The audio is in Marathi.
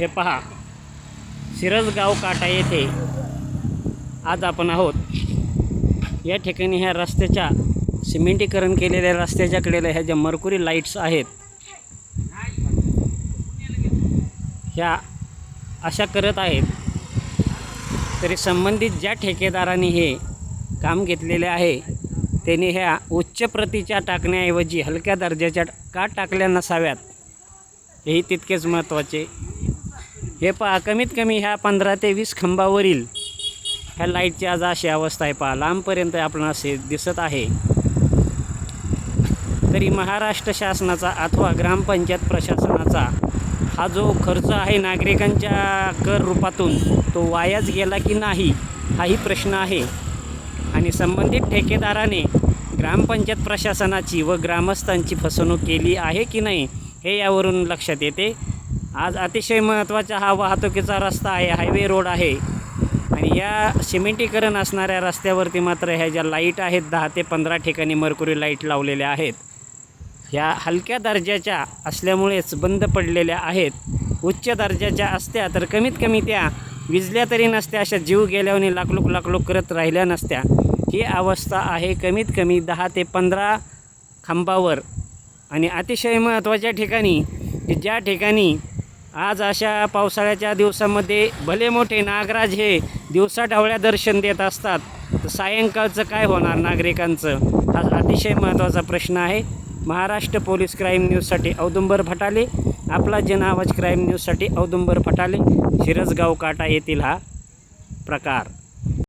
हे पहा. शिरसगाव काटा येथे आज आपण आहोत. या ठिकाणी ह्या रस्त्याच्या सिमेंटीकरण केलेल्या रस्त्याच्या कडेला ह्या ज्या मरकुरी लाईट्स आहेत ह्या अशा करत आहेत. तरी संबंधित ज्या ठेकेदाराने हे काम घेतलेले आहे त्याने ह्या उच्च प्रतीच्या टाकण्याऐवजी हलक्या दर्जाच्या का टाकल्या नसाव्यात हेही तितकेच महत्त्वाचे हे पहा कमीत कमी ह्या पंधरा ते वीस खांबावरील ह्या लाईटची आज अशी अवस्था आहे पहा लांबपर्यंत आपणास असे दिसत आहे. तरी महाराष्ट्र शासनाचा अथवा ग्रामपंचायत प्रशासनाचा हा जो खर्च आहे नागरिकांच्या कर रूपातून तो वायाच गेला की नाही हाही प्रश्न आहे. आणि संबंधित ठेकेदाराने ग्रामपंचायत प्रशासनाची व ग्रामस्थांची फसवणूक केली आहे की नाही हे यावरून लक्षात येते. आज अतिशय महत्त्वाचा हा वाहतुकीचा रस्ता आहे हायवे रोड आहे. आणि या सिमेंटीकरण असणाऱ्या रस्त्यावरती मात्र ह्या ज्या लाइट आहेत दहा ते पंधरा ठिकाणी मरकुरी लाइट लावलेल्या आहेत. ह्या हलक्या दर्जाच्या असल्यामुळेच बंद पडलेल्या आहेत. उच्च दर्जाच्या असत्या तर कमीत कमी त्या विजल्या तरी नसत्या अशा जीव गेल्याने लाकलूक लाकलूक करत राहिल्या नसत्या. ही अवस्था आहे कमीत कमी दहा ते पंधरा खांबावर. आणि अतिशय महत्त्वाच्या ठिकाणी की ज्या ठिकाणी आज अशा पावसाळ्याच्या दिवसामध्ये भले मोठे नागराज हे दिवसा ढवळ्या दर्शन देत असतात तर सायंकाळचं काय होणार नागरिकांचं? हा अतिशय महत्त्वाचा प्रश्न आहे. महाराष्ट्र पोलीस क्राईम न्यूजसाठी औदुंबर फटाले आपला जन आवाज क्राईम न्यूजसाठी औदुंबर फटाले शिरसगाव काटा येथील हा प्रकार.